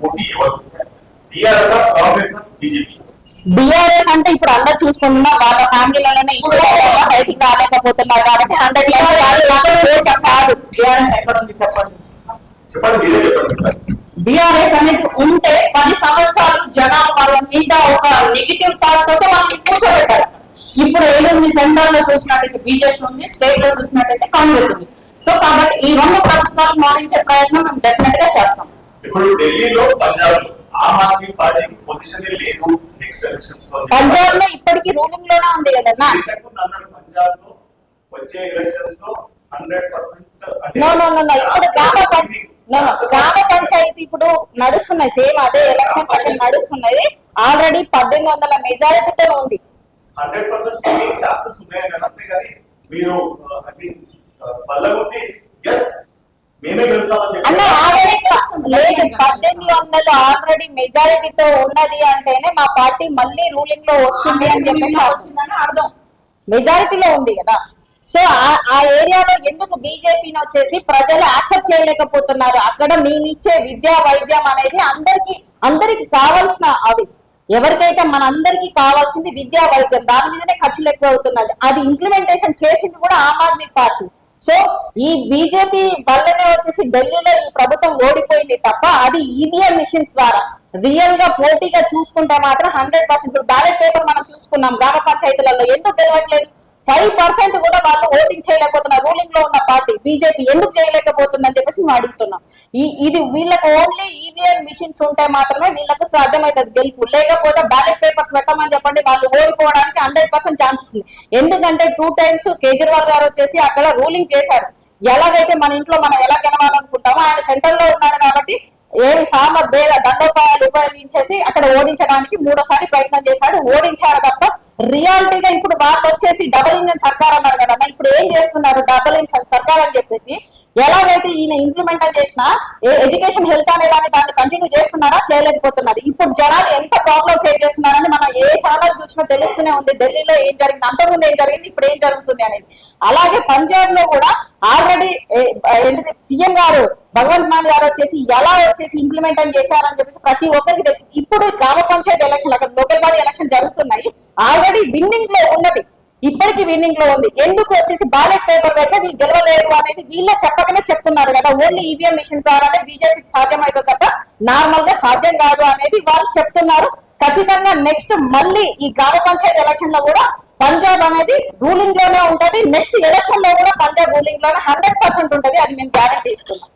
పోటీ TRS Congress BJP. BRS అంటే ఇప్పుడు అందరు చూసుకుంటున్నా వాళ్ళ ఫ్యామిలీలలోనే ఇష్యూ బయటికి రాలేకపోతున్నారు కాబట్టి హండ్రెడ్ కాదు. టీఆర్ఎస్ ఎక్కడ ఉంది చెప్పండి? చెప్పండి మీరే చెప్పండి. బీఆర్ఎస్ అనేది ఉంటే పది సంవత్సరాలు జనాలు వాళ్ళ మీద ఒక నెగిటివ్ థాట్ తోటి వాళ్ళని కూర్చోబెట్టారు ఇప్పుడు ఏదో సెంట్రల్లో చూసినట్టయితే బీజేపీ ఉంది స్టేట్లో చూసినట్టయితే కాంగ్రెస్ ఉంది. సో కాబట్టి ఈ రెండు ప్రభుత్వాలు మారించే ప్రయత్నం మేము డెఫినెట్ ఇప్పుడు ఢిల్లీలో పంజాబ్ ఆమ్ ఆద్మీ పార్టీకి పొజిషన్ లేదు నెక్స్ట్ ఎలక్షన్స్లో. పంజాబ్లో ఇప్పటికీ రూలింగ్లోనే ఉంది కదన్నా? పంజాబ్లో వచ్చే ఎలక్షన్స్లో hundred percent no no no no ఇప్పుడు గ్రామ పంచాయతీ గ్రామ పంచాయతీ ఇప్పుడు నడుస్తున్నాయి. సేమ్ అదే ఎలక్షన్ అసలు నడుస్తున్నాయి ఆల్రెడీ పద్దెనిమిది వందల మెజారిటీతో ఉంది. హండ్రెడ్ పర్సెంట్ ఛాన్సెస్ కదా అంతేగాని మీరు అది బల్లగుండి ఎస్ మేమే గెలుస్తామని అన్న చెప్పి ఆల్రెడీ లేదు పద్దెనిమిది వందలు ఆల్రెడీ మెజారిటీతో ఉన్నది అంటేనే మా పార్టీ మళ్ళీ రూలింగ్లో వస్తుంది అని చెప్పేసి అర్థం. మెజారిటీలో ఉంది కదా. సో ఆ- ఏరియాలో ఎందుకు బీజేపీని వచ్చేసి ప్రజలు యాక్సెప్ట్ చేయలేకపోతున్నారు? అక్కడ మేమిచ్చే విద్యా వైద్యం అనేది అందరికి అందరికి కావాల్సిన అది. ఎవరికైతే మన అందరికి కావాల్సింది విద్యా వైద్యం దాని మీదనే ఖర్చులు ఎక్కువ అవుతున్నది. అది ఇంప్లిమెంటేషన్ చేసింది కూడా ఆమ్ ఆద్మీ పార్టీ. సో ఈ బీజేపీ వల్లనే వచ్చేసి ఢిల్లీలో ఈ ప్రభుత్వం ఓడిపోయింది తప్ప అది ఈవీఎం మిషన్స్ ద్వారా. రియల్గా పోటీగా చూసుకుంటే మాత్రం హండ్రెడ్ పర్సెంట్ బ్యాలెట్ పేపర్ మనం చూసుకున్నాం గ్రామ పంచాయతీలలో ఎందుకు గెలవట్లేదు? ఫైవ్ పర్సెంట్ కూడా వాళ్ళు ఓటింగ్ చేయలేకపోతున్నారు. రూలింగ్లో ఉన్న పార్టీ బీజేపీ ఎందుకు చేయలేకపోతుందని చెప్పేసి మేము అడుగుతున్నాం. ఈ ఇది వీళ్ళకి ఓన్లీ ఈవీఎం మిషన్స్ ఉంటే మాత్రమే వీళ్ళకు సాధ్యమవుతుంది గెలుపు. లేకపోతే బ్యాలెట్ పేపర్స్ పెట్టమని చెప్పండి వాళ్ళు ఓడిపోవడానికి హండ్రెడ్ పర్సెంట్ ఛాన్సెస్ ఉంది. ఎందుకంటే టూ టైమ్స్ కేజ్రీవాల్ గారు వచ్చేసి అక్కడ రూలింగ్ చేశారు. ఎలాగైతే మన ఇంట్లో మనం ఎలా గెలవాలనుకుంటామో ఆయన సెంటర్లో ఉన్నాడు కాబట్టి ఏడు సామ భేద దండోపాయాలు ఉపయోగించేసి అక్కడ ఓడించడానికి మూడోసారి ప్రయత్నం చేశాడు. ఓడించారు తప్ప రియాలిటీగా ఇప్పుడు వాళ్ళు వచ్చేసి డబుల్ ఇంజన్ సర్కార్ అన్నారు కదా ఇప్పుడు ఏం చేస్తున్నారు డబుల్ ఇంజన్ సర్కార్ అని చెప్పేసి? ఎలాగైతే ఈయన ఇంప్లిమెంట్ చేసినా ఎడ్యుకేషన్ హెల్త్ అనే దాన్ని దాన్ని కంటిన్యూ చేస్తున్నారా చేయలేకపోతున్నారు. ఇప్పుడు జనాలు ఎంత ప్రాబ్లమ్ ఫేస్ చేస్తున్నారని మనం ఏ ఛానల్ చూసినా తెలుస్తూనే ఉంది. ఢిల్లీలో ఏం జరిగింది అంతకుముందు ఏం జరిగింది ఇప్పుడు ఏం జరుగుతుంది అనేది. అలాగే పంజాబ్లో కూడా ఆల్రెడీ ఏంటిది? సీఎం గారు భగవంత్ మాన్ గారు వచ్చేసి ఎలా వచ్చేసి ఇంప్లిమెంట్ అని చేశారని చెప్పేసి ప్రతి ఒక్కరికి తెలుసు. ఇప్పుడు గ్రామ పంచాయతీ ఎలక్షన్ అక్కడ లోకల్ బాడీ ఎలక్షన్ జరుగుతున్నాయి. ఆల్రెడీ విన్నింగ్లో ఉన్నది. ఇప్పటికి విన్నింగ్లో ఉంది. ఎందుకు వచ్చేసి బ్యాలెట్ పేపర్ పెడితే వీళ్ళు గెలవలేరు అనేది వీళ్ళ చెప్పకనే చెప్తున్నారు కదా. ఓన్లీ ఈవీఎం మిషన్ ద్వారానే బీజేపీకి సాధ్యమవుతుంది తప్ప నార్మల్గా సాధ్యం కాదు అనేది వాళ్ళు చెప్తున్నారు. ఖచ్చితంగా నెక్స్ట్ మళ్ళీ ఈ గ్రామ పంచాయతీ ఎలక్షన్లో కూడా పంజాబ్ అనేది రూలింగ్లోనే ఉంటది. నెక్స్ట్ ఎలక్షన్లో కూడా పంజాబ్ రూలింగ్లోనే హండ్రెడ్ పర్సెంట్ ఉంటది. అది మేము గ్యారెంటీ ఇస్తున్నాం.